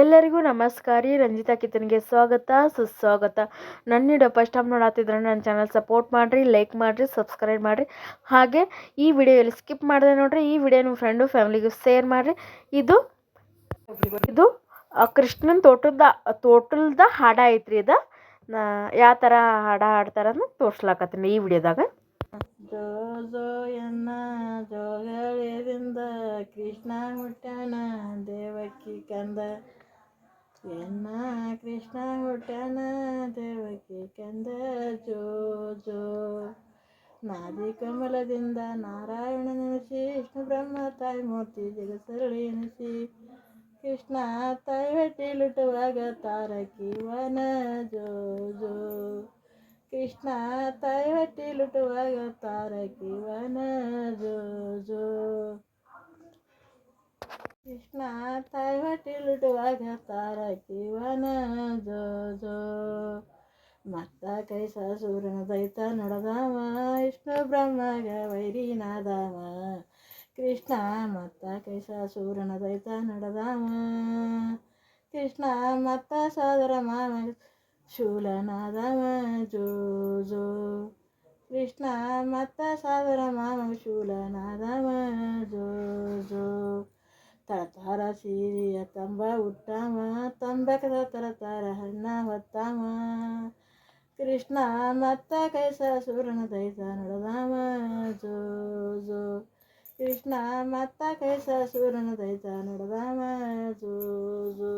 ಎಲ್ಲರಿಗೂ ನಮಸ್ಕಾರ. ರಂಜಿತಾ ಕಿತ್ತನಿಗೆ ಸ್ವಾಗತ, ಸುಸ್ವಾಗತ. ನನ್ನ ವಿಡಿಯೋ ಫಸ್ಟ್ ಟೈಮ್ ನೋಡತ್ತಿದ್ರೆ ನನ್ನ ಚಾನಲ್ ಸಪೋರ್ಟ್ ಮಾಡಿರಿ, ಲೈಕ್ ಮಾಡಿರಿ, ಸಬ್ಸ್ಕ್ರೈಬ್ ಮಾಡಿರಿ. ಹಾಗೆ ಈ ವಿಡಿಯೋ ಎಲ್ಲಿ ಸ್ಕಿಪ್ ಮಾಡಿದೆ ನೋಡ್ರಿ, ಈ ವಿಡಿಯೋ ನಿಮ್ಮ ಫ್ರೆಂಡು, ಫ್ಯಾಮಿಲಿಗೂ ಶೇರ್ ಮಾಡಿರಿ. ಇದು ಇದು ಕೃಷ್ಣನ ತೋಟದ, ತೋಟಲ್ದ ಹಾಡ ಐತ್ರಿ ಇದು. ಯಾವ ಥರ ಹಾಡ ಹಾಡ್ತಾರ ತೋರ್ಸ್ಲಾಕತ್ತೀನಿ ಈ ವಿಡಿಯೋದಾಗ. ಕೃಷ್ಣ ಹುಟ್ಟಣ ದೇವಕ್ಕಿ ಕಂದ ಎನ್ನ ಕೃಷ್ಣ ಹುಟ್ಟಾನ ದೇವಕಿ ಕಂದ ಜೋ ಜೋ ನಾದಿ ಕಮಲದಿಂದ ನಾರಾಯಣ ನೆನೆಸಿ ವಿಷ್ಣು ಬ್ರಹ್ಮ ತಾಯಿ ಮೂರ್ತಿ ಜಗಸರಳಿ ಎನಿಸಿ ಕೃಷ್ಣ ತಾಯಿ ಹೊಟ್ಟಿಲುಟುವಾಗ ತಾರಕಿ ವನ ಜೋ ಜೋ ಕೃಷ್ಣ ತಾಯಿ ಹೊಟ್ಟಿಲುಟುವಾಗ ತಾರಕಿ ವನ ಜೋ ಜೋ ಕೃಷ್ಣ ತಾಯಿ ಹೊಟ್ಟಿಲುಟುವಾಗ ತಾರಕಿ ವನ ಜೋ ಜೋ ಮತ್ತ ಕೈಸ ಸೂರ್ಯನ ದೈತ ನಡೆದವ ವಿಷ್ಣು ಬ್ರಹ್ಮಗ ವೈರಿನಾದವ ಕೃಷ್ಣ ಮತ್ತ ಕೈಸ ಸೂರ್ಯನ ದೈತ ನಡೆದವ ಕೃಷ್ಣ ಮತ್ತ ಸೋದರ ಮಾವ ಶೂಲನಾದವ ಜೋ ಜೋ ಕೃಷ್ಣ ಮತ್ತ ಸೋದರ ಮಾವ ಶೂಲನಾದವ ಜೋ ಜೋ ತಳತಾರ ಸೀರಿಯ ತಂಬ ಹುಟ್ಟಾವ ತಂಬಕದ ತರ ಹಣ್ಣ ಹೊತ್ತಮ ಕೃಷ್ಣ ಮತ್ತ ಕೈಸ ಸೂರ್ಯನ ದೈತ ನಡದಾಮ. ಜೋ ಜೋ. ಕೃಷ್ಣ ಮತ್ತ ಕೈಸ ಸೂರ್ಯನ ದೈತ ನಡದಾಮ. ಜೋ ಜೋ.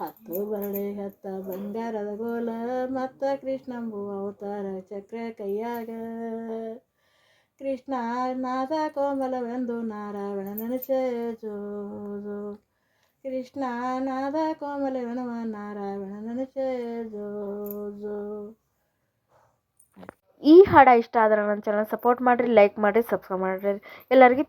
ಹತ್ತು ಬರಳೆ, ಹತ್ತ ಬಂಗಾರದ ಗೋಲ. ಮತ್ತ ಕೃಷ್ಣಂಬು ಅವತಾರ ಚಕ್ರ ಕೈಯಾಗ. ಕೃಷ್ಣ ನಾದ ಕೋಮಲವೆಂದು ನಾರಾಯಣ ಜೋ ಕೃಷ್ಣ ನಾದ ಕೋಮಲವೆನುವ ನಾರಾಯಣ ಜೋ ಈ ಹಾಡ ಇಷ್ಟ ಆದ್ರೆ ನನ್ನ ಚಾನಲ್ ಸಪೋರ್ಟ್ ಮಾಡಿರಿ ಲೈಕ್ ಮಾಡಿರಿ ಸಬ್ಸ್ಕ್ರೈಬ್ ಮಾಡಿರಿ. ಎಲ್ಲರಿಗೂ